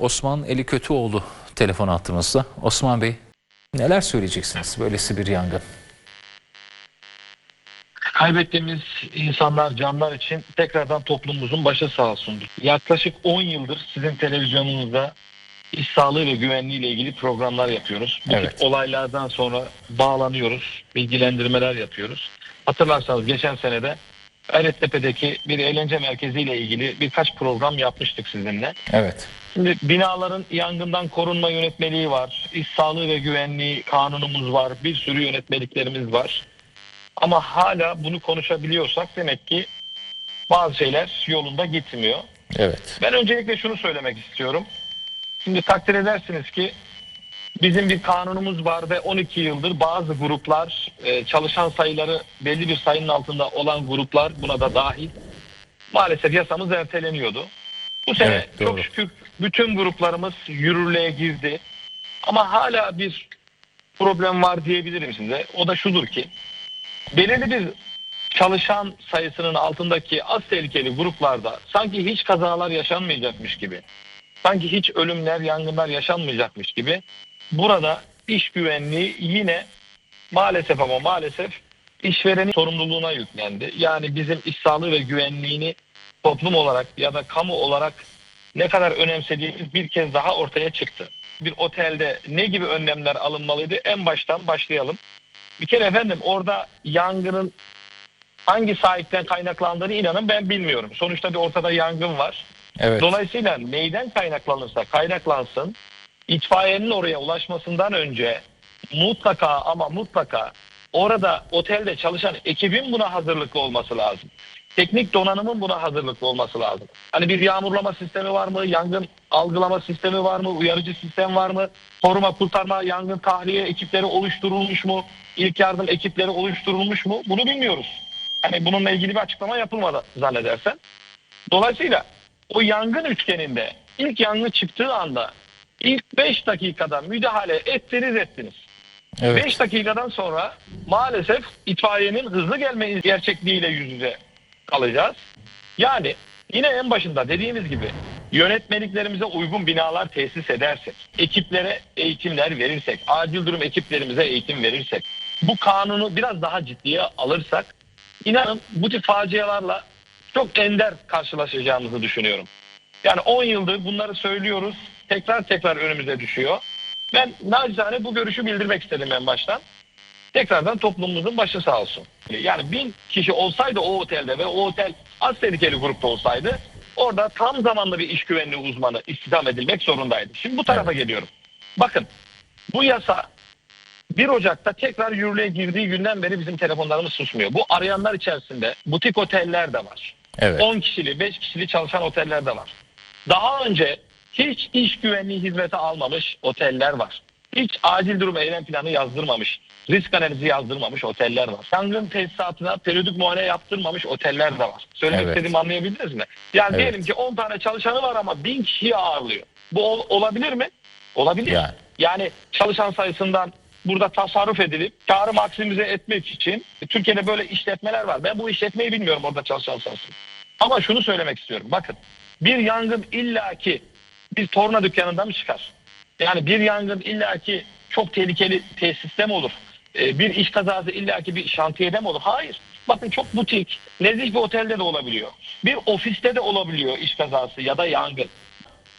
Osman Eli Kötüoğlu telefon attığımızda. Osman Bey neler söyleyeceksiniz böylesi bir yangın? Kaybettiğimiz insanlar, canlar için tekrardan toplumumuzun başı sağ olsundur. Yaklaşık 10 yıldır sizin televizyonunuzda iş sağlığı ve güvenliği ile ilgili programlar yapıyoruz. Bu Evet. tip olaylardan sonra bağlanıyoruz, bilgilendirmeler yapıyoruz. Hatırlarsanız geçen senede Gayrettepe'deki bir eğlence merkezi ile ilgili birkaç program yapmıştık sizinle. Evet. Şimdi binaların yangından korunma yönetmeliği var. İş sağlığı ve güvenliği kanunumuz var. Bir sürü yönetmeliklerimiz var. Ama hala bunu konuşabiliyorsak demek ki bazı şeyler yolunda gitmiyor. Evet. Ben öncelikle şunu söylemek istiyorum. Şimdi takdir edersiniz ki bizim bir kanunumuz var ve 12 yıldır bazı gruplar e, çalışan sayıları belli bir sayının altında olan gruplar buna da dahil maalesef yasamız erteleniyordu. Bu sene Evet, doğru. çok şükür bütün gruplarımız yürürlüğe girdi. Ama hala bir problem var diyebilirim size. O da şudur ki belirli bir çalışan sayısının altındaki az tehlikeli gruplarda sanki hiç kazalar yaşanmayacakmış gibi, sanki hiç ölümler, yangınlar yaşanmayacakmış gibi burada iş güvenliği yine maalesef ama maalesef işverenin sorumluluğuna yüklendi. Yani bizim iş sağlığı ve güvenliğini toplum olarak ya da kamu olarak ne kadar önemsediğimiz bir kez daha ortaya çıktı. Bir otelde ne gibi önlemler alınmalıydı? En baştan başlayalım. Bir kere efendim orada yangının hangi sahipten kaynaklandığını inanın ben bilmiyorum. Sonuçta bir ortada yangın var. Evet. Dolayısıyla neyden kaynaklanırsa kaynaklansın itfaiyenin oraya ulaşmasından önce mutlaka ama mutlaka orada otelde çalışan ekibin buna hazırlıklı olması lazım. Teknik donanımın buna hazırlıklı olması lazım. Hani bir yağmurlama sistemi var mı? Yangın algılama sistemi var mı? Uyarıcı sistem var mı? Koruma, kurtarma, yangın tahliye ekipleri oluşturulmuş mu? İlk yardım ekipleri oluşturulmuş mu? Bunu bilmiyoruz. Hani bununla ilgili bir açıklama yapılmadı zannedersen. Dolayısıyla o yangın üçgeninde ilk yangın çıktığı anda ilk 5 dakikada müdahale ettiniz ettiniz. 5 Evet. dakikadan sonra maalesef itfaiyenin hızlı gelme gerçekliğiyle yüz yüze kalacağız. Yani yine en başında dediğimiz gibi yönetmeliklerimize uygun binalar tesis edersek, ekiplere eğitimler verirsek, acil durum ekiplerimize eğitim verirsek, bu kanunu biraz daha ciddiye alırsak inanın bu tip facialarla çok ender karşılaşacağımızı düşünüyorum. Yani 10 yıldır bunları söylüyoruz. Tekrar tekrar önümüze düşüyor. Ben nacizane bu görüşü bildirmek istedim en baştan. Tekrardan toplumumuzun başı sağ olsun. Yani bin kişi olsaydı o otelde ve o otel az tehlikeli grupta olsaydı orada tam zamanlı bir iş güvenliği uzmanı istihdam edilmek zorundaydı. Şimdi bu tarafa geliyorum. Bakın bu yasa 1 Ocak'ta tekrar yürürlüğe girdiği günden beri bizim telefonlarımız susmuyor. Bu arayanlar içerisinde butik oteller de var. Evet. 10 kişili, 5 kişili çalışan oteller de var. Daha önce hiç iş güvenliği hizmeti almamış oteller var. Hiç acil durum eylem planı yazdırmamış, risk analizi yazdırmamış oteller var. Yangın tesisatına periyodik muayene yaptırmamış oteller de var. Söylemek Evet. istediğimi anlayabildiniz mi? Yani Evet. diyelim ki 10 tane çalışanı var ama 1000 kişiyi ağırlıyor. Bu ol- olabilir mi? Olabilir. Yani. Yani çalışan sayısından burada tasarruf edilip karı maksimize etmek için Türkiye'de böyle işletmeler var. Ben bu işletmeyi bilmiyorum orada çalışan sayısını. Ama şunu söylemek istiyorum. Bakın bir yangın illaki bir torna dükkanında mı çıkar? Yani bir yangın illaki çok tehlikeli tesiste mi olur? Ee, bir iş kazası illaki bir şantiyede mi olur? Hayır. Bakın çok butik, nezih bir otelde de olabiliyor. Bir ofiste de olabiliyor iş kazası ya da yangın.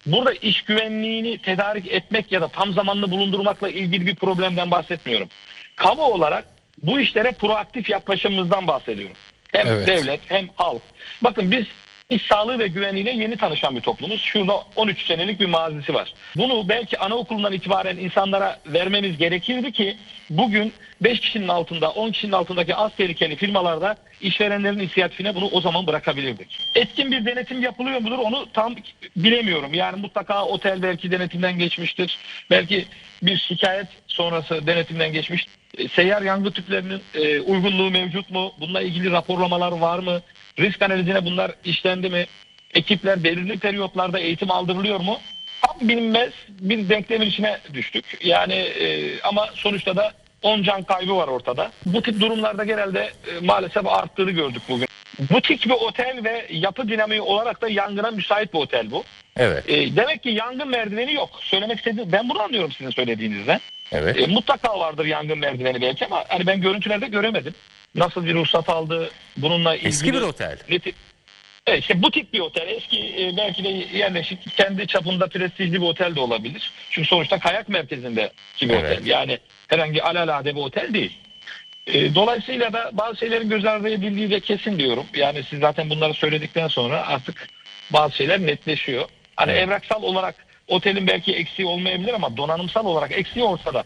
Burada iş güvenliğini tedarik etmek ya da tam zamanlı bulundurmakla ilgili bir problemden bahsetmiyorum. Kamu olarak bu işlere proaktif yaklaşımımızdan bahsediyorum. Hem Evet. devlet hem halk. Bakın biz iş sağlığı ve güvenliğiyle yeni tanışan bir toplumuz. Şurada 13 senelik bir mazisi var. Bunu belki anaokulundan itibaren insanlara vermemiz gerekirdi ki bugün 5 kişinin altında 10 kişinin altındaki az tehlikeli firmalarda işverenlerin inisiyatifine bunu o zaman bırakabilirdik. Etkin bir denetim yapılıyor mudur onu tam bilemiyorum. Yani mutlaka otel belki denetimden geçmiştir. Belki bir şikayet sonrası denetimden geçmiş. Seyyar yangın tüplerinin e, uygunluğu mevcut mu? Bununla ilgili raporlamalar var mı? Risk analizine bunlar işlendi mi? Ekipler belirli periyotlarda eğitim aldırılıyor mu? Tam bilinmez bir denklemin içine düştük. Yani e, ama sonuçta da 10 can kaybı var ortada. Bu tip durumlarda genelde e, maalesef arttığını gördük bugün. Butik bir otel ve yapı dinamiği olarak da yangına müsait bir otel bu. Evet. E, demek ki yangın merdiveni yok. Söylemek istediğim ben bunu anlıyorum sizin söylediğinizden. Evet. E, mutlaka vardır yangın merdiveni belki ama hani ben görüntülerde göremedim. Nasıl bir ruhsat aldı bununla ilgili. Eski bir otel. Ne tip- Evet, işte butik bir otel. Eski e, belki de yerleşik kendi çapında prestijli bir otel de olabilir. Çünkü sonuçta kayak merkezinde bir Evet. otel. Yani herhangi alelade bir otel değil. E, dolayısıyla da bazı şeylerin göz ardı edildiği de kesin diyorum. Yani siz zaten bunları söyledikten sonra artık bazı şeyler netleşiyor. Hani Evet. evraksal olarak otelin belki eksiği olmayabilir ama donanımsal olarak eksiği ortada.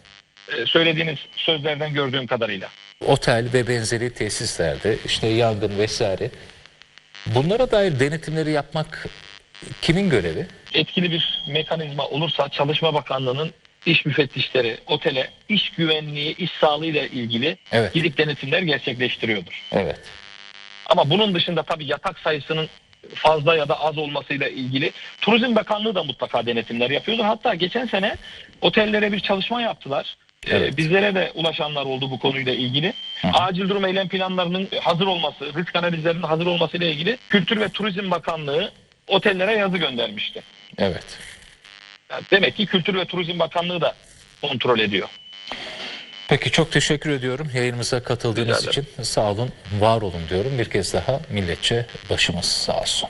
E, söylediğiniz sözlerden gördüğüm kadarıyla. Otel ve benzeri tesislerde işte yangın vesaire. Bunlara dair denetimleri yapmak kimin görevi? etkili bir mekanizma olursa Çalışma Bakanlığı'nın iş müfettişleri otele iş güvenliği, iş sağlığı ile ilgili Evet. gidip denetimler gerçekleştiriyordur. Evet. Ama bunun dışında tabii yatak sayısının fazla ya da az olmasıyla ilgili Turizm Bakanlığı da mutlaka denetimler yapıyordur. Hatta geçen sene otellere bir çalışma yaptılar. Ee, Evet. bizlere de ulaşanlar oldu bu konuyla ilgili. Acil durum eylem planlarının hazır olması, risk analizlerinin hazır olması ile ilgili Kültür ve Turizm Bakanlığı otellere yazı göndermişti. Evet. Demek ki Kültür ve Turizm Bakanlığı da kontrol ediyor. Peki çok teşekkür ediyorum yayınımıza katıldığınız için. Sağ olun, var olun diyorum. Bir kez daha milletçe başımız sağ olsun.